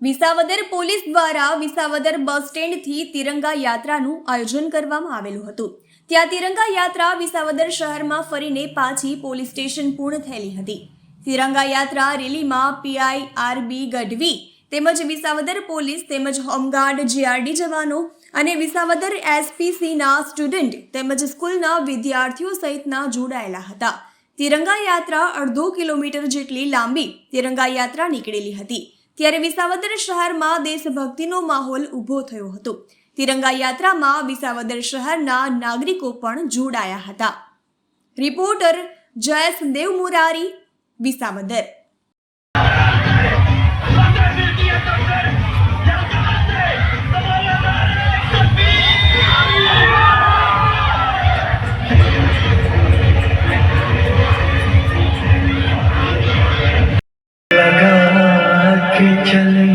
Visavadar police દ્વારા વિસાવદર બસ સ્ટેન્ડથી તિરંગા યાત્રાનું આયોજન કરવામાં આવેલું હતું. ત્યાં તિરંગા યાત્રા વિસાવદર શહેરમાં ફરીને પાછી પોલીસ સ્ટેશન પૂર્ણ થયેલી હતી. તિરંગા યાત્રા રેલીમાં P I R B Gadhvi તેમજ વિસાવદર પોલીસ તેમજ home guard G R D જવાનો અને વિસાવદર એસપીસીના સ્ટુડન્ટ તેમજ સ્કૂલના વિદ્યાર્થીઓ સહિતના જોડાયેલા હતા. તિરંગા યાત્રા અડધો કિલોમીટર જેટલી લાંબી તિરંગા યાત્રા નીકળેલી હતી. ત્યારે વિસાવદર શહેરમાં દેશભક્તિનો માહોલ ઊભો થયો હતો. તિરંગા યાત્રામાં વિસાવદર શહેરના નાગરિકો પણ જોડાયા હતા. રિપોર્ટર જયેશ દેવ મુરારી વિસાવદર. के चले